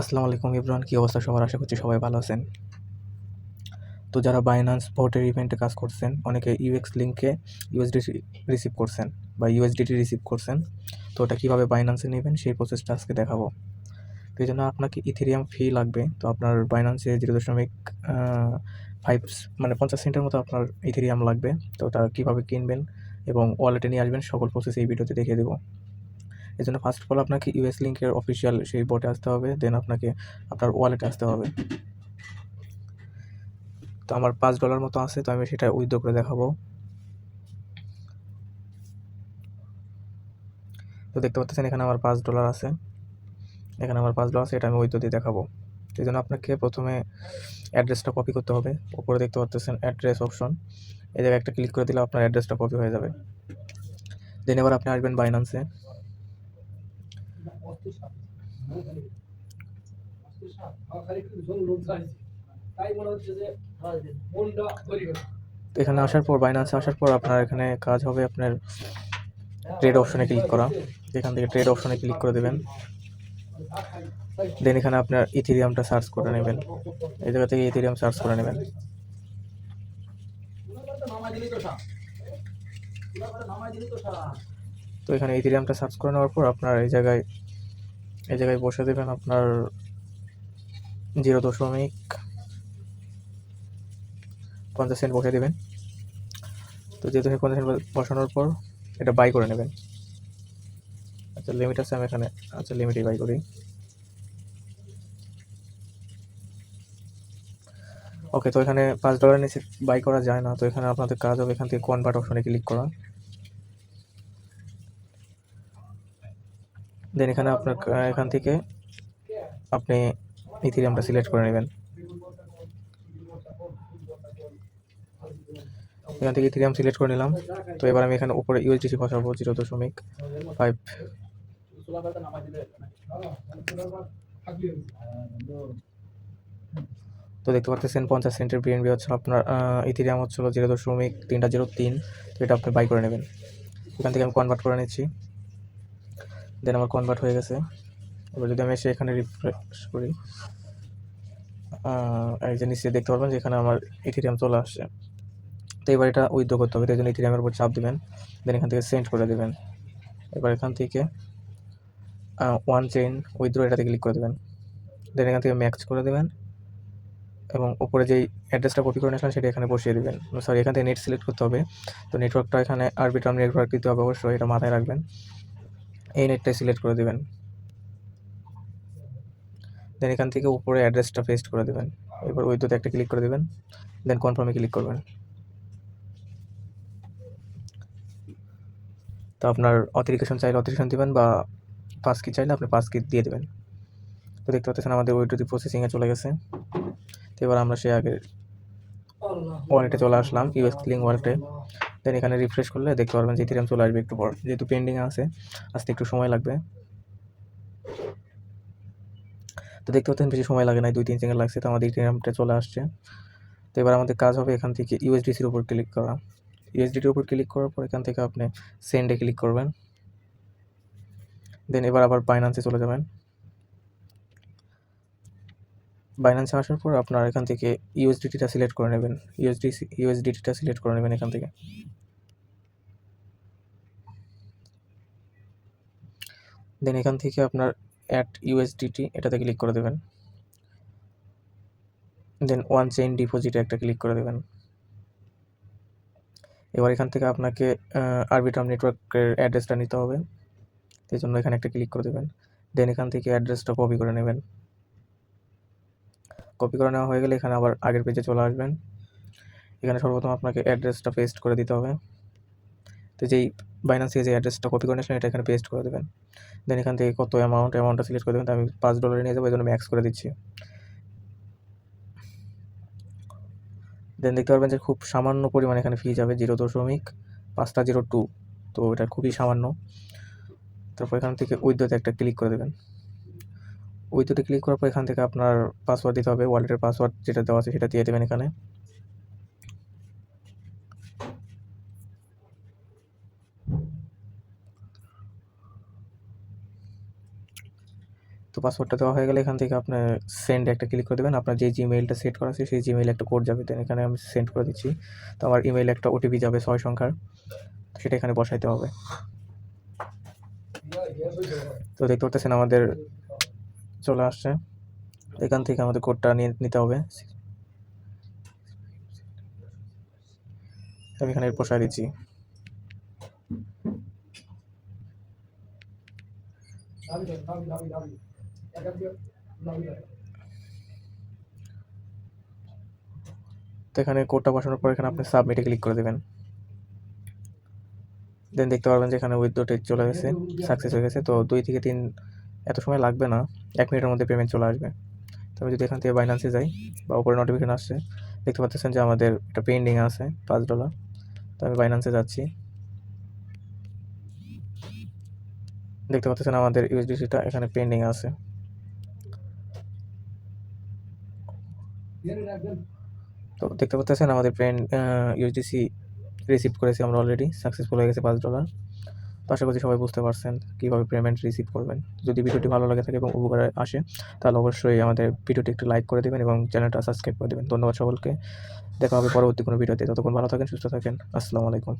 আসসালামু আলাইকুম ইব্রান, কী অবস্থা সবার? আশা করছি সবাই ভালো আছেন। তো যারা বাইনান্স ভোটের ইভেন্টে কাজ করছেন, অনেকে ইউএক্স লিঙ্কে ইউএসডি রিসিভ করছেন বা ইউএসডিটি রিসিভ করছেন, তো ওটা কীভাবে বাইনান্সে নেবেন সেই প্রসেসটা আজকে দেখাবো। তো এই জন্য আপনাকে ইথেরিয়াম ফি লাগবে, তো আপনার বাইনান্সে জিরো দশমিক ফাইভ মানে পঞ্চাশ সেন্টের মতো আপনার ইথেরিয়াম লাগবে, তো ওটা কীভাবে কিনবেন এবং ওয়ালেটে নিয়ে আসবেন, সকল প্রসেস এই ভিডিওতে দেখিয়ে দেবো। এই জন্য ফার্স্ট অফ অল আপনাকে ইউএস লিঙ্কের অফিসিয়াল সেই বোর্ডে আসতে হবে দেন আপনাকে আপনার ওয়ালেটে আসতে হবে। তো আমার পাঁচ ডলার মতো আছে, তো আমি সেটা উইথড্র করে দেখাবো। তো দেখতে পাচ্ছেন এখানে আমার পাঁচ ডলার আছে। এখানে আমার পাঁচ ডলার আছে, এটা আমি উইথড্র দিয়ে দেখাবো। এই জন্য আপনাকে প্রথমে অ্যাড্রেসটা কপি করতে হবে। ওপরে দেখতে পাচ্ছেন অ্যাড্রেস অপশন এই জায়গায় একটা ক্লিক করে দিলে আপনার অ্যাড্রেসটা কপি হয়ে যাবে। দেন এবার আপনি আসবেন বাইনান্সে তাই মনে হচ্ছে যে মনটা তৈরি করে তো এখানে আসার পর বাইনান্সে আসার পর আপনার এখানে কাজ হবে আপনার ট্রেড অপশনে ক্লিক করা। এখান থেকে ট্রেড অপশনে ক্লিক করে দেবেন। দেন এখানে আপনার ইথিরিয়ামটা সার্চ করে নেবেন। এই জায়গা থেকে ইথিরিয়াম সার্চ করে নেবেন। তো এখানে ইথিরিয়ামটা সার্চ করে নেওয়ার পর আপনার এই জায়গায় এই জায়গায় বসে দেবেন আপনার জিরো দশমিক পঞ্চাশ সেন্ট বসে দেবেন। তো যেহেতু পঞ্চাশ সেন্ট বসানোর পর এটা বাই করে নেবেন। আচ্ছা লিমিট আছে, আমি এখানে আচ্ছা লিমিটই বাই করি। ওকে তো এখানে পাঁচ ডলার নিচে বাই করা যায় না, তো এখানে আপনাদের কাজ হবে এখান থেকে কনভার্ট অপশনে ক্লিক করা। দেন এখানে আপনার এখান থেকে আপনি ইথিরিয়ামটা সিলেক্ট করে নেবেন। এখান থেকে ইথিরিয়াম সিলেক্ট করে নিলাম। তো এবার আমি এখানে উপরে ইউএসডিসি বসাবো জিরো দশমিক ফাইভ তো দেখতে পাচ্ছেন, পঞ্চাশ সেন্টের বিএনবি হচ্ছে আপনার ইথিরিয়াম হচ্ছিল জিরো দশমিক তিনটা জিরো তিন। তো এটা আপনি বাই করে নেবেন। এখান থেকে আমি কনভার্ট করে নিচ্ছি। দেন আমার কনভার্ট হয়ে গেছে। এবার যদি আমি এসে এখানে রিফ্রেশ করি এই যে দেখতে পারবেন যে এখানে আমার ইথিরিয়াম চলে আসছে। তো এবার এটা উইথড্র করতে হবে। তাই জন্য ইথিরিয়ামের উপর চাপ দেবেন। দেন এখান থেকে সেন্ড করে দেবেন। এবার এখান থেকে ওয়ান চেইন উইথড্র এটাতে ক্লিক করে দেবেন। দেন এখান থেকে ম্যাক্স করে দেবেন। এবং উপরে যেই অ্যাড্রেসটা কপি করে নিয়েছিলেন সেটা এখানে বসিয়ে দেবেন। সরি এখান থেকে নেট সিলেক্ট করতে হবে। তো নেটওয়ার্কটা এখানে আরবিটার নেটওয়ার্ক দিতে হবে অবশ্যই, এটা মাথায় রাখবেন। এই নেটটাই সিলেক্ট করে দেবেন। দেন এখান থেকে উপরে অ্যাড্রেসটা পেস্ট করে দেবেন। এবার দুটো একটা ক্লিক করে দেবেন। দেন কনফার্মে ক্লিক করবেন। তো আপনার অথেরিকেশন চাইলে অথেরিকেশন দেবেন বা পাস কি চাইলে আপনি পাস কি দিয়ে দেবেন। তো দেখতে পাচ্ছেন আমাদের ওইটুদি প্রসেসিংয়ে চলে গেছে। তো এবার আমরা সে আগে ওয়ালেটে চলে আসলাম ইউএস ক্লিং ওয়ালেটে দেন এখানে রিফ্রেশ করলে দেখতে পারবেন যে ইথেরিয়াম চলে আসবে একটু পর। যেহেতু পেন্ডিং আছে, আসতে একটু সময় লাগবে। তো দেখতে পাচ্ছেন বেশি সময় লাগে না দুই তিন সেকেন্ড লাগছে, তো আমাদের ইথেরিয়ামটা চলে আসছে। তো এবার আমাদের কাজ হবে এখান থেকে ইউএসডিসির উপর ক্লিক করা। ইউএসডিটির উপর ক্লিক করার পর এখান থেকে আপনি সেন্ডে ক্লিক করবেন। দেন এবার আবার বাইনান্সে চলে যাবেন। বাইন্যান্সে আসার পর আপনার এখান থেকে ইউএসডিটিটা সিলেক্ট করে নেবেন। ইউএসডিসি ইউএসডিটিটা সিলেক্ট করে নেবেন এখান থেকে। দেন এখান থেকে আপনার অ্যাট ইউএসডিটি এটাতে ক্লিক করে দেবেন। দেন ওয়ান চেইন ডিপোজিটে একটা ক্লিক করে দেবেন। এবার এখান থেকে আপনাকে আরবিটাম নেটওয়ার্কের অ্যাড্রেসটা নিতে হবে। সেই জন্য এখানে একটা ক্লিক করে দেবেন। দেন এখান থেকে অ্যাড্রেসটা কপি করে নেবেন। কপি করে নেওয়া হয়ে গেলে এখানে আবার আগের পেজে চলে আসবেন। এখানে সর্বপ্রথম আপনাকে অ্যাড্রেসটা পেস্ট করে দিতে হবে। তো যেই বাইন্যান্স থেকে যে অ্যাড্রেসটা কপি করে নিয়েছিলেন, এটা এখানে পেস্ট করে দেবেন। দেন এখান থেকে কত অ্যামাউন্ট অ্যামাউন্টটা সিলেক্ট করে দেবেন, তো আমি পাঁচ ডলারে নিয়ে যাব এই জন্য ম্যাক্স করে দিচ্ছি। দেন দেখতে পারবেন যে খুব সামান্য পরিমাণ এখানে ফি যাবে জিরো দশমিক পাঁচটা জিরো টু তো এটা খুবই সামান্য। তারপর এখান থেকে উইথড্রতে একটা ক্লিক করে দেবেন। উইথড্রতে ক্লিক করার পর এখান থেকে আপনার পাসওয়ার্ড দিতে হবে ওয়ালেটের পাসওয়ার্ড যেটা দেওয়া আছে সেটা দিয়ে দেবেন এখানে। তো পাসওয়ার্ডটা দেওয়া হয়ে গেলে এখান থেকে আপনার সেন্ড একটা ক্লিক করে দেবেন। আপনার যে জিমেইলটা সেট করা আছে সেই জিমেইলে একটা কোড যাবে দেন এখানে আমি সেন্ড করে দিচ্ছি। তো আমার ইমেইলে একটা ওটিপি যাবে, ছয় সংখ্যার। সেটা এখানে বসাইতে হবে। তো দেখতে পাচ্ছেন আমাদের চলে আসছে। এখান থেকে আমাদের কোডটা নিয়ে নিতে হবে। আমি এখানে এরপর বসাই দিচ্ছি। এখানে কোডটা বসানোর পর এখানে আপনি সাবমিটে ক্লিক করে দেবেন। দেন দেখতে পারবেন যে এখানে উইথড্রোটে চলে গেছে সাকসেস হয়ে গেছে। তো দুই থেকে তিন এত সময় লাগবে না, এক মিনিটের মধ্যে পেমেন্ট চলে আসবে। তো আমি যদি এখান থেকে বাইন্যান্সে যাই, বা উপরে নোটিফিকেশন আসছে, দেখতে পাচ্ছেন যে আমাদের একটা পেন্ডিং আছে, পাঁচ ডলার তো আমি বাইন্যান্সে যাচ্ছি। দেখতে পাচ্ছেন আমাদের ইউএসডিসিটা এখানে পেন্ডিং আছে। তো দেখতে পাচ্ছেন আমাদের পেন ইউএসডিসি রিসিভ করেছি আমরা অলরেডি সাকসেসফুল হয়ে গেছে পাঁচ ডলার তো আশা করছি সবাই বুঝতে পারছেন কীভাবে পেমেন্ট রিসিভ করবেন। যদি ভিডিওটি ভালো লাগে থাকে এবং উপকারে আসে, তাহলে অবশ্যই আমাদের ভিডিওটি একটু লাইক করে দেবেন এবং চ্যানেলটা সাবস্ক্রাইব করে দেবেন। ধন্যবাদ সকলকে। দেখা হবে পরবর্তী কোনো ভিডিওতে। ততক্ষণ ভালো থাকেন, সুস্থ থাকেন। আসসালামু আলাইকুম।